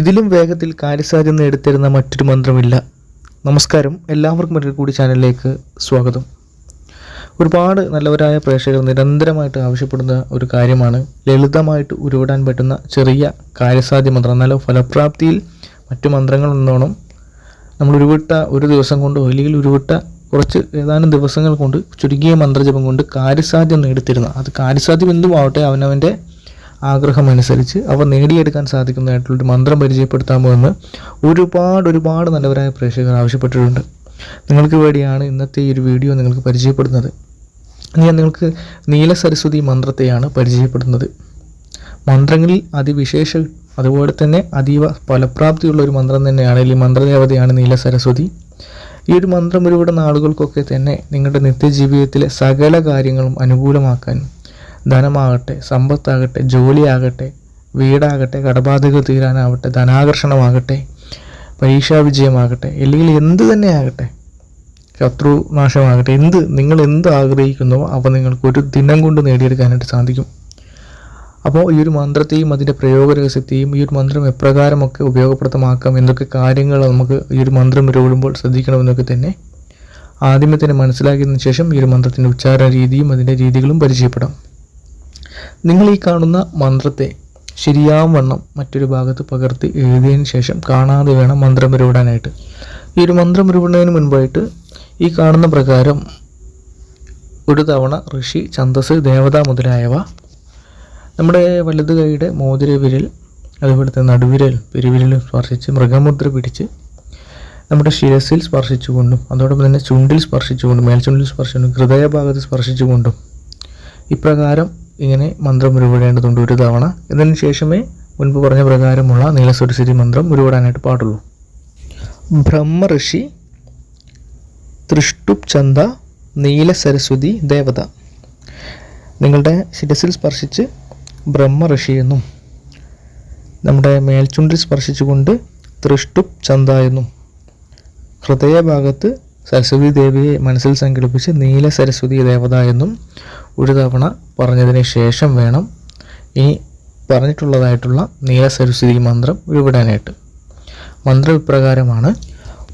ഇതിലും വേഗത്തിൽ കാര്യസാധ്യം നേടിത്തരുന്ന മറ്റൊരു മന്ത്രമില്ല. നമസ്കാരം. എല്ലാവർക്കും ഒരിക്കൽ കൂടി ചാനലിലേക്ക് സ്വാഗതം. ഒരുപാട് നല്ലവരായ പ്രേക്ഷകർ നിരന്തരമായിട്ട് ആവശ്യപ്പെടുന്ന ഒരു കാര്യമാണ് ലളിതമായിട്ട് ഉരുവിടാൻ പറ്റുന്ന ചെറിയ കാര്യസാധ്യ മന്ത്രം. എന്നാലും ഫലപ്രാപ്തിയിൽ മറ്റു മന്ത്രങ്ങൾ എന്നോണം നമ്മൾ ഉരുവിട്ട ഒരു ദിവസം കൊണ്ടോ അല്ലെങ്കിൽ ഉരുവിട്ട കുറച്ച് ഏതാനും ദിവസങ്ങൾ കൊണ്ട് ചുരുങ്ങിയ മന്ത്രജപം കൊണ്ട് കാര്യസാധ്യം നേടിത്തരുന്ന. അത് കാര്യസാധ്യം എന്തുമാവട്ടെ അവനവന്റെ ആഗ്രഹമനുസരിച്ച് അവ നേടിയെടുക്കാൻ സാധിക്കുന്നതായിട്ടുള്ളൊരു മന്ത്രം പരിചയപ്പെടുത്താമോ എന്ന് ഒരുപാട് ഒരുപാട് നല്ലവരായ പ്രേക്ഷകർ ആവശ്യപ്പെട്ടിട്ടുണ്ട്. നിങ്ങൾക്ക് വേണ്ടിയാണ് ഇന്നത്തെ ഈ ഒരു വീഡിയോ നിങ്ങൾക്ക് പരിചയപ്പെടുന്നത്. ഞാൻ നിങ്ങൾക്ക് നീല സരസ്വതി മന്ത്രത്തെയാണ് പരിചയപ്പെടുന്നത്. മന്ത്രങ്ങളിൽ അതിവിശേഷ അതുപോലെ തന്നെ അതീവ ഫലപ്രാപ്തിയുള്ള ഒരു മന്ത്രം തന്നെയാണ് ഈ മന്ത്രദേവതയാണ് നീല സരസ്വതി. ഈ ഒരു മന്ത്രം ഒരുപാട് നാളുകൾക്കൊക്കെ തന്നെ നിങ്ങളുടെ നിത്യജീവിതത്തിലെ സകല കാര്യങ്ങളും അനുകൂലമാക്കാനും ധനമാകട്ടെ സമ്പത്താകട്ടെ ജോലിയാകട്ടെ വീടാകട്ടെ കടബാധകൾ തീരാനാവട്ടെ ധനാകർഷണമാകട്ടെ പരീക്ഷാ വിജയമാകട്ടെ അല്ലെങ്കിൽ എന്ത് തന്നെ ആകട്ടെ ശത്രു നാശമാകട്ടെ എന്ത് നിങ്ങൾ എന്ത് ആഗ്രഹിക്കുന്നുവോ അവ നിങ്ങൾക്ക് ഒരു ദിനം കൊണ്ട് നേടിയെടുക്കാനായിട്ട് സാധിക്കും. അപ്പോൾ ഈ ഒരു മന്ത്രത്തെയും അതിന്റെ പ്രയോഗ രഹസ്യത്തെയും ഈ ഒരു മന്ത്രം എപ്രകാരമൊക്കെ ഉപയോഗപ്രദമാക്കാം എന്തൊക്കെ കാര്യങ്ങൾ നമുക്ക് ഈ ഒരു മന്ത്രം ഉരുവിടുമ്പോൾ ശ്രദ്ധിക്കണമെന്നൊക്കെ തന്നെ ആദ്യമേ തന്നെ മനസ്സിലാക്കിയതിനു ശേഷം ഈ ഒരു മന്ത്രത്തിന്റെ ഉച്ചാരണ രീതിയും അതിന്റെ രീതികളും പരിചയപ്പെടാം. നിങ്ങൾ ഈ കാണുന്ന മന്ത്രത്തെ ശരിയാവണ്ണം മറ്റൊരു ഭാഗത്ത് പകർത്തി എഴുതിയതിന് ശേഷം കാണാതെ വേണം മന്ത്രം ഉരുവിടാനായിട്ട്. ഈ ഒരു മന്ത്രം ഉരുവിടുന്നതിന് മുൻപായിട്ട് ഈ കാണുന്ന പ്രകാരം ഒരു തവണ ഋഷി ഛന്തസ് ദേവത മുതലായവ നമ്മുടെ വലത് കൈയുടെ മോതിര വിരൽ അതുപോലെ തന്നെ നടുവിരൽ പെരുവിരൽ സ്പർശിച്ച് മൃഗമുദ്ര പിടിച്ച് നമ്മുടെ ശിരസിൽ സ്പർശിച്ചുകൊണ്ടും അതോടൊപ്പം തന്നെ ചുണ്ടിൽ സ്പർശിച്ചുകൊണ്ടും മേൽചുണ്ടിൽ സ്പർശിച്ചുകൊണ്ടും ഹൃദയഭാഗത്ത് സ്പർശിച്ചുകൊണ്ടും ഇപ്രകാരം ഇങ്ങനെ മന്ത്രം ഉരുവിടേണ്ടതുണ്ട് ഒരു തവണ. ഇതിന് ശേഷമേ മുൻപ് പറഞ്ഞ പ്രകാരമുള്ള നീലസ്വരസിരി മന്ത്രം ഉരുവിടാനായിട്ട് പാടുള്ളൂ. ബ്രഹ്മ തൃഷ്ടുപ് ചന്ത നീല സരസ്വതി ദേവത. നിങ്ങളുടെ ശിരസിൽ സ്പർശിച്ച് ബ്രഹ്മ ഋഷി എന്നും നമ്മുടെ മേൽച്ചുണ്ടിൽ സ്പർശിച്ചുകൊണ്ട് തൃഷ്ടുപ് ചന്ത എന്നും ഹൃദയഭാഗത്ത് സരസ്വതി ദേവിയെ മനസ്സിൽ സങ്കല്പിച്ച് നീല സരസ്വതി ദേവത എന്നും ഒരു തവണ പറഞ്ഞതിന് ശേഷം വേണം ഇനി പറഞ്ഞിട്ടുള്ളതായിട്ടുള്ള നീല സരസ്വതി മന്ത്രം ഉരുവിടാനായിട്ട്. മന്ത്രം ഇപ്രകാരമാണ്.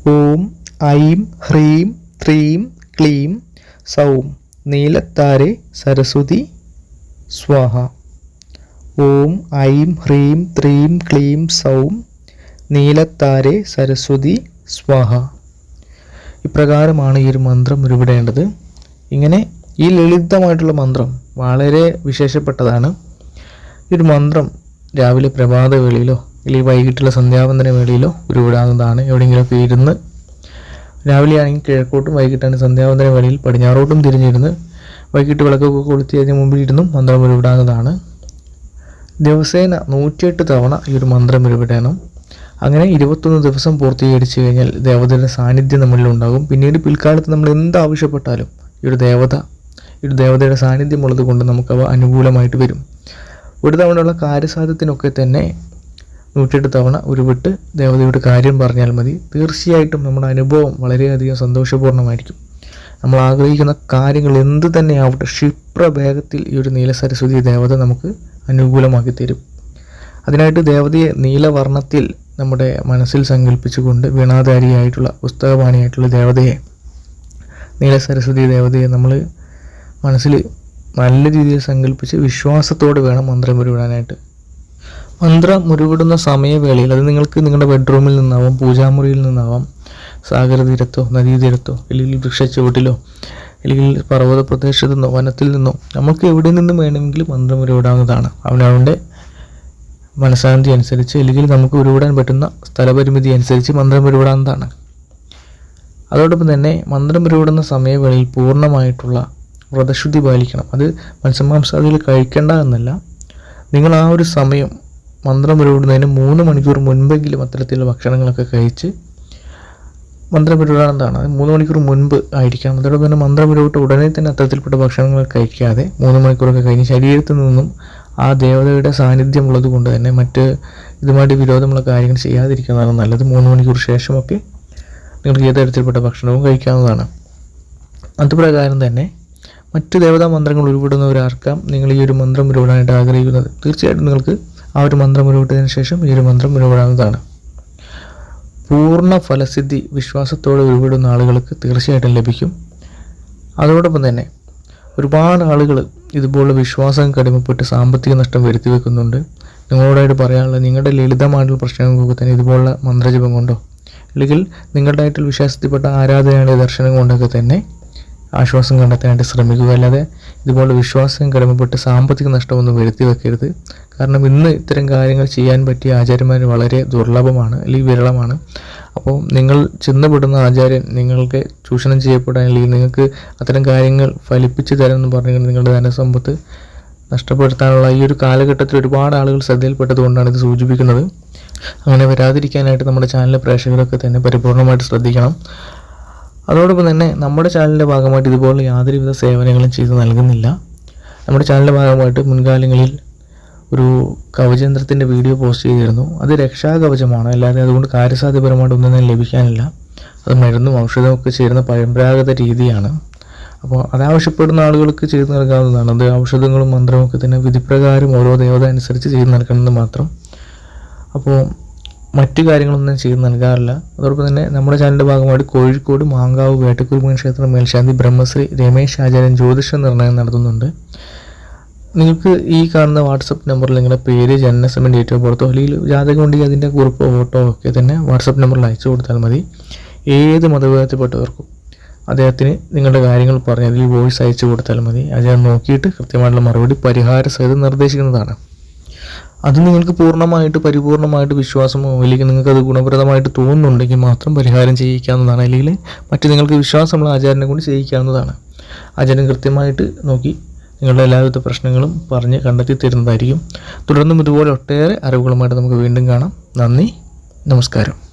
ഓം ഐം ഹ്രീം ത്രീം ക്ലീം സൗം നീലത്താരെ സരസ്വതി സ്വാഹ. ഓം ഐം ഹ്രീം ത്രീം ക്ലീം സൗം നീലത്താരെ സരസ്വതി സ്വാഹ. ഇപ്രകാരമാണ് ഈ ഒരു മന്ത്രം ഉരുവിടേണ്ടത്. ഇങ്ങനെ ഈ ലളിതമായിട്ടുള്ള മന്ത്രം വളരെ വിശേഷപ്പെട്ടതാണ്. ഈ ഒരു മന്ത്രം രാവിലെ പ്രഭാത വേളയിലോ അല്ലെങ്കിൽ വൈകിട്ടുള്ള സന്ധ്യാവന്തന വേളയിലോ ഉരുവിടാവുന്നതാണ് എവിടെയെങ്കിലുമൊക്കെ ഇരുന്ന്. രാവിലെ ആണെങ്കിൽ കിഴക്കോട്ടും വൈകിട്ടാണ് സന്ധ്യാവന്തന വേളയിൽ പടിഞ്ഞാറോട്ടും തിരിഞ്ഞിരുന്ന് വൈകിട്ട് വിളക്കൊക്കെ കൊളുത്തി അതിന് മുമ്പിൽ ഇരുന്നും മന്ത്രം ഉരുവിടാവുന്നതാണ്. ദിവസേന നൂറ്റിയെട്ട് തവണ ഈ ഒരു മന്ത്രം ഉരുവിടണം. അങ്ങനെ ഇരുപത്തൊന്ന് ദിവസം പൂർത്തീകരിച്ചു കഴിഞ്ഞാൽ ദേവതയുടെ സാന്നിധ്യം നമ്മളിൽ ഉണ്ടാകും പിന്നീട് പിൽക്കാലത്ത് നമ്മൾ എന്ത് ആവശ്യപ്പെട്ടാലും ഈ ഒരു ദേവത ഒരു ദേവതയുടെ സാന്നിധ്യം ഉള്ളത് കൊണ്ട് നമുക്കവ അനുകൂലമായിട്ട് വരും. ഒരു തവണയുള്ള കാര്യസാധ്യത്തിനൊക്കെ തന്നെ നൂറ്റിയെട്ട് തവണ ഉരുവിട്ട് ദേവതയുടെ കാര്യം പറഞ്ഞാൽ മതി. തീർച്ചയായിട്ടും നമ്മുടെ അനുഭവം വളരെയധികം സന്തോഷപൂർണമായിരിക്കും നമ്മൾ ആഗ്രഹിക്കുന്ന കാര്യങ്ങൾ എന്ത് തന്നെ ആവട്ടെ ക്ഷിപ്രവേഗത്തിൽ ഈ ഒരു നീല സരസ്വതി ദേവത നമുക്ക് അനുകൂലമാക്കി തരും. അതിനായിട്ട് ദേവതയെ നീലവർണത്തിൽ നമ്മുടെ മനസ്സിൽ സങ്കല്പിച്ചുകൊണ്ട് വീണാധാരിയായിട്ടുള്ള പുസ്തകപാണിയായിട്ടുള്ള ദേവതയെ നീല സരസ്വതി ദേവതയെ നമ്മൾ മനസ്സിൽ നല്ല രീതിയിൽ സങ്കല്പിച്ച് വിശ്വാസത്തോടെ വേണം മന്ത്രം ഉരുവിടാനായിട്ട് മന്ത്രം ഉരുവിടുന്ന സമയവേളയിൽ അത് നിങ്ങൾക്ക് നിങ്ങളുടെ ബെഡ്റൂമിൽ നിന്നാവാം പൂജാമുറിയിൽ നിന്നാവാം സാഗരതീരത്തോ നദീതീരത്തോ അല്ലെങ്കിൽ വൃക്ഷച്ചുവട്ടിലോ അല്ലെങ്കിൽ പർവത പ്രദേശത്തു നിന്നോ വനത്തിൽ നിന്നോ നമുക്ക് എവിടെ നിന്നും വേണമെങ്കിലും മന്ത്രം ഉരുവിടാവുന്നതാണ് അവനവന്റെ മനഃശാന്തി അനുസരിച്ച് അല്ലെങ്കിൽ നമുക്ക് ഉരുവിടാൻ പറ്റുന്ന സ്ഥലപരിമിതി അനുസരിച്ച് മന്ത്രം ഉരുവിടാവുന്നതാണ് അതോടൊപ്പം തന്നെ മന്ത്രം ഉരുവിടുന്ന സമയവേളയിൽ പൂർണമായിട്ടുള്ള വ്രതശുദ്ധി പാലിക്കണം. അത് മത്സ്യമാംസാദികൾ കഴിക്കേണ്ട എന്നല്ല. നിങ്ങൾ ആ ഒരു സമയം മന്ത്രം ഉരുവിടുന്നതിന് മൂന്ന് മണിക്കൂർ മുൻപെങ്കിലും അത്തരത്തിലുള്ള ഭക്ഷണങ്ങളൊക്കെ കഴിച്ച് മന്ത്രം ഉരുവിടാവുന്നതാണ് അത് മൂന്ന് മണിക്കൂർ മുൻപ് ആയിരിക്കണം. അതോടൊപ്പം തന്നെ മന്ത്രം ഉരുവിട്ട് ഉടനെ തന്നെ അത്തരത്തിൽപ്പെട്ട ഭക്ഷണങ്ങൾ കഴിക്കാതെ മൂന്ന് മണിക്കൂറൊക്കെ കഴിഞ്ഞ് ശരീരത്തിൽ നിന്നും ആ ദേവതയുടെ സാന്നിധ്യം ഉള്ളത് കൊണ്ട് തന്നെ മറ്റ് ഇതുമായിട്ട് വിരോധമുള്ള കാര്യങ്ങൾ ചെയ്യാതിരിക്കുന്നതാണ് നല്ലത്. മൂന്ന് മണിക്കൂർ ശേഷമൊക്കെ നിങ്ങൾക്ക് ഏത് തരത്തിൽപ്പെട്ട ഭക്ഷണവും കഴിക്കാവുന്നതാണ്. അതുപ്രകാരം തന്നെ മറ്റ് ദേവതാ മന്ത്രങ്ങൾ ഉരുവിടുന്നവരാർക്കാം നിങ്ങൾ ഈ ഒരു മന്ത്രം ഉരുവിടാനായിട്ട് ആഗ്രഹിക്കുന്നത്. തീർച്ചയായിട്ടും നിങ്ങൾക്ക് ആ ഒരു മന്ത്രം ഉരുവിട്ടതിന് ശേഷം ഈ ഒരു മന്ത്രം ഉരുവിടാവുന്നതാണ്. പൂർണ ഫലസിദ്ധി വിശ്വാസത്തോടെ ഉരുവിടുന്ന ആളുകൾക്ക് തീർച്ചയായിട്ടും ലഭിക്കും. അതോടൊപ്പം തന്നെ ഒരുപാട് ആളുകൾ ഇതുപോലുള്ള വിശ്വാസം കടിമപ്പെട്ട് സാമ്പത്തിക നഷ്ടം വരുത്തി വെക്കുന്നുണ്ട്. നിങ്ങളോടായിട്ട് പറയാനുള്ള നിങ്ങളുടെ ലളിതമായിട്ടുള്ള പ്രശ്നങ്ങൾക്കൊക്കെ തന്നെ ഇതുപോലുള്ള മന്ത്രജപം കൊണ്ടോ അല്ലെങ്കിൽ നിങ്ങളുടെ ആയിട്ടുള്ള വിശ്വാസത്തിൽപ്പെട്ട ആരാധനയുടെ ദർശനം കൊണ്ടൊക്കെ തന്നെ ആശ്വാസം കണ്ടെത്താനായിട്ട് ശ്രമിക്കുക. അല്ലാതെ ഇതുപോലെ വിശ്വാസം കടമപ്പെട്ട് സാമ്പത്തിക നഷ്ടമൊന്നും വരുത്തി വെക്കരുത്. കാരണം ഇന്ന് ഇത്തരം കാര്യങ്ങൾ ചെയ്യാൻ പറ്റിയ ആചാര്യന്മാർ വളരെ ദുർലഭമാണ് അല്ലെങ്കിൽ വിരളമാണ്. അപ്പോൾ നിങ്ങൾ ചെന്നപ്പെടുന്ന ആചാര്യൻ നിങ്ങൾക്ക് ചൂഷണം ചെയ്യപ്പെടാൻ അല്ലെങ്കിൽ നിങ്ങൾക്ക് അത്തരം കാര്യങ്ങൾ ഫലിപ്പിച്ച് തരാമെന്ന് പറഞ്ഞാൽ നിങ്ങളുടെ ധനസമ്പത്ത് നഷ്ടപ്പെടുത്താനുള്ള ഈ ഒരു കാലഘട്ടത്തിൽ ഒരുപാട് ആളുകൾ ശ്രദ്ധയിൽപ്പെട്ടതുകൊണ്ടാണ് ഇത് സൂചിപ്പിക്കുന്നത്. അങ്ങനെ വരാതിരിക്കാനായിട്ട് നമ്മുടെ ചാനലിലെ പ്രേക്ഷകരൊക്കെ തന്നെ പരിപൂർണമായിട്ട് ശ്രദ്ധിക്കണം. അതോടൊപ്പം തന്നെ നമ്മുടെ ചാനലിന്റെ ഭാഗമായിട്ട് ഇതുപോലെ യാതൊരുവിധ സേവനങ്ങളും ചെയ്തു നൽകുന്നില്ല. നമ്മുടെ ചാനലിന്റെ ഭാഗമായിട്ട് മുൻകാലങ്ങളിൽ ഒരു കവചയന്ത്രത്തിന്റെ വീഡിയോ പോസ്റ്റ് ചെയ്തിരുന്നു. അത് രക്ഷാകവചമാണ്. അല്ലാതെ അതുകൊണ്ട് കാര്യസാധ്യപരമായിട്ട് ഒന്നും തന്നെ ലഭിക്കാനില്ല. അത് മരുന്നും ഔഷധവും ഒക്കെ ചേരുന്ന പരമ്പരാഗത രീതിയാണ്. അപ്പോൾ അതാവശ്യപ്പെടുന്ന ആളുകൾക്ക് ചെയ്തു നൽകാവുന്നതാണ്. അത് ഔഷധങ്ങളും മന്ത്രവും ഒക്കെ തന്നെ വിധിപ്രകാരം ഓരോ ദേവത അനുസരിച്ച് ചെയ്തു നൽകണമെന്ന് മാത്രം. അപ്പോൾ മറ്റു കാര്യങ്ങളൊന്നും ചെയ്ത് നൽകാറില്ല. അതോടൊപ്പം തന്നെ നമ്മുടെ ചാനലിന്റെ ഭാഗമായിട്ട് കോഴിക്കോട് മാങ്കാവ് വേട്ടക്കുരുമൻ ക്ഷേത്രം മേൽശാന്തി ബ്രഹ്മശ്രീ രമേശ് ആചാര്യൻ ജ്യോതിഷ നിർണയം നടത്തുന്നുണ്ട്. നിങ്ങൾക്ക് ഈ കാണുന്ന വാട്സപ്പ് നമ്പറിൽ നിങ്ങളുടെ പേര് ജനനസമയം ഡേറ്റ് ഓഫ് ബർത്തോ അല്ലെങ്കിൽ ജാതകം ഉണ്ടെങ്കിൽ അതിന്റെ കുറിപ്പോ ഫോട്ടോ ഒക്കെ തന്നെ വാട്സപ്പ് നമ്പറിൽ അയച്ചു കൊടുത്താൽ മതി. ഏത് മതവിഭാഗത്തിൽപ്പെട്ടവർക്കും അദ്ദേഹത്തിന് നിങ്ങളുടെ കാര്യങ്ങൾ പറഞ്ഞ് അതിൽ വോയിസ് അയച്ചു കൊടുത്താൽ മതി. അദ്ദേഹം നോക്കിയിട്ട് കൃത്യമായിട്ടുള്ള മറുപടി പരിഹാര സഹിതം നിർദ്ദേശിക്കുന്നതാണ്. അത് നിങ്ങൾക്ക് പൂർണമായിട്ട് പരിപൂർണമായിട്ട് വിശ്വാസമോ അല്ലെങ്കിൽ നിങ്ങൾക്ക് അത് ഗുണപ്രദമായിട്ട് തോന്നുന്നുണ്ടെങ്കിൽ മാത്രം പരിഹാരം ചെയ്യിക്കാവുന്നതാണ്. അല്ലെങ്കിൽ മറ്റു നിങ്ങൾക്ക് വിശ്വാസമുള്ള ആചാരനെ കൊണ്ട് ചെയ്യിക്കാവുന്നതാണ്. ആചാരം കൃത്യമായിട്ട് നോക്കി നിങ്ങളുടെ എല്ലാവിധ പ്രശ്നങ്ങളും പറഞ്ഞ് കണ്ടെത്തി തരുന്നതായിരിക്കും. തുടർന്നും ഇതുപോലെ ഒട്ടേറെ അറിവുകളുമായിട്ട് നമുക്ക് വീണ്ടും കാണാം. നന്ദി. നമസ്കാരം.